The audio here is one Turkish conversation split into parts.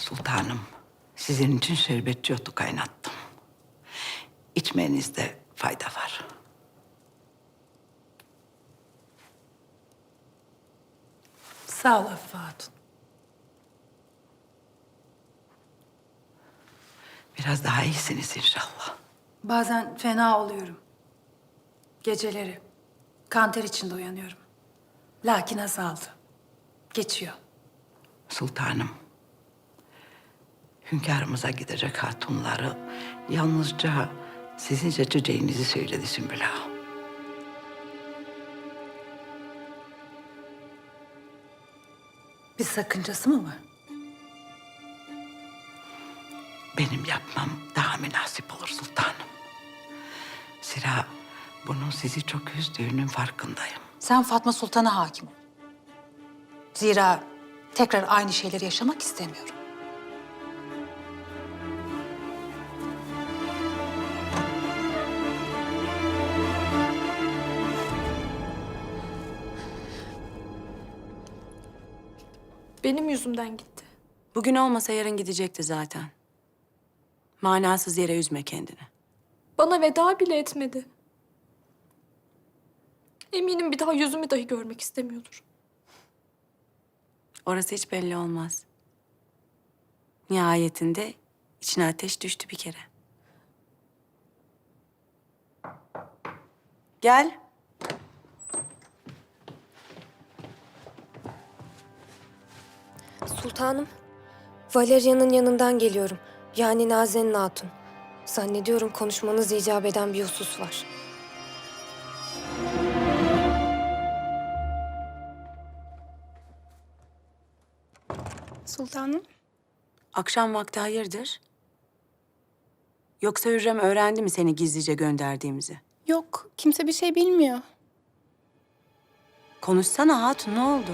Sultanım, sizin için şerbetçi otu kaynattım. İçmenizde fayda var. Sağ ol Afife Hatun. Biraz daha iyisiniz inşallah. Bazen fena oluyorum. Geceleri kanter içinde uyanıyorum. Lakin azaldı. Geçiyor. Sultanım, hünkârımıza gidecek hatunları yalnızca sizin seçeceğinizi söyledi Sümbül Ağa. Bir sakıncası mı var? Benim yapmam daha münasip olur sultanım. Zira bunun sizi çok üzdüğünün farkındayım. Sen Fatma Sultan'a hakim ol. Zira tekrar aynı şeyleri yaşamak istemiyorum. Benim yüzümden gitti. Bugün olmasa yarın gidecekti zaten. Manasız yere üzme kendini. Bana veda bile etmedi. Eminim bir daha yüzümü dahi görmek istemiyordur. Orası hiç belli olmaz. Nihayetinde içine ateş düştü bir kere. Gel. Sultanım, Valeria'nın yanından geliyorum. Yani Nazen'in hatun. Zannediyorum konuşmanız icap eden bir husus var. Sultanım. Akşam vakti hayırdır? Yoksa Hürrem öğrendi mi seni gizlice gönderdiğimizi? Yok, kimse bir şey bilmiyor. Konuşsana hatun ne oldu?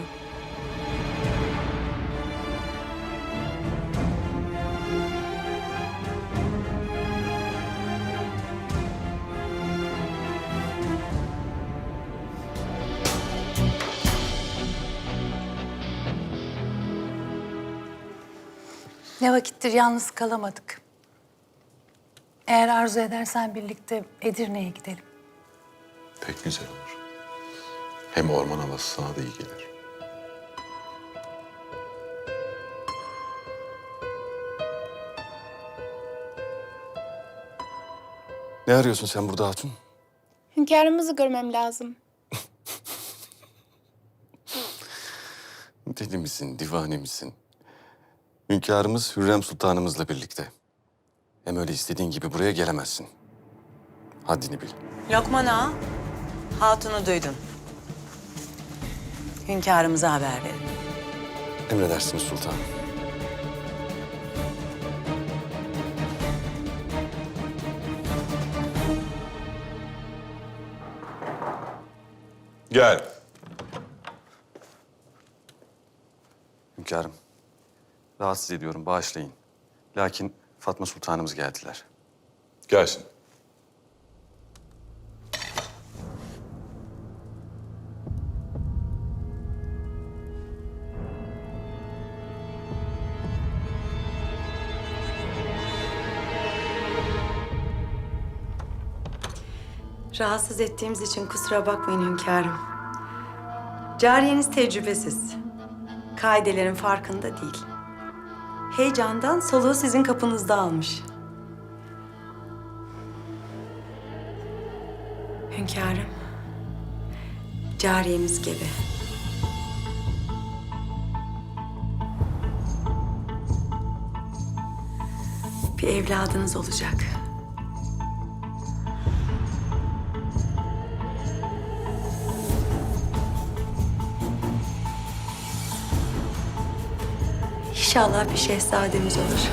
Ne vakittir yalnız kalamadık. Eğer arzu edersen birlikte Edirne'ye gidelim. Pek güzel olur. Hem orman havası sana da iyi gelir. Ne arıyorsun sen burada hatun? Hünkârımızı görmem lazım. Deli misin, divane misin? Hünkârımız Hürrem Sultanımızla birlikte. Hem öyle istediğin gibi buraya gelemezsin. Haddini bil. Lokman ağa, hatunu duydun. Hünkârımıza haber verin. Emredersiniz sultanım. Gel. Hünkârım, rahatsız ediyorum, bağışlayın. Lakin Fatma Sultanımız geldiler. Gelsin. Rahatsız ettiğimiz için kusura bakmayın hünkârım. Cariyeniz tecrübesiz. Kaidelerin farkında değil. Heyecandan soluğu sizin kapınızda almış. Hünkârım, cariyemiz gibi. Bir evladınız olacak. İnşallah bir şehzademiz olur.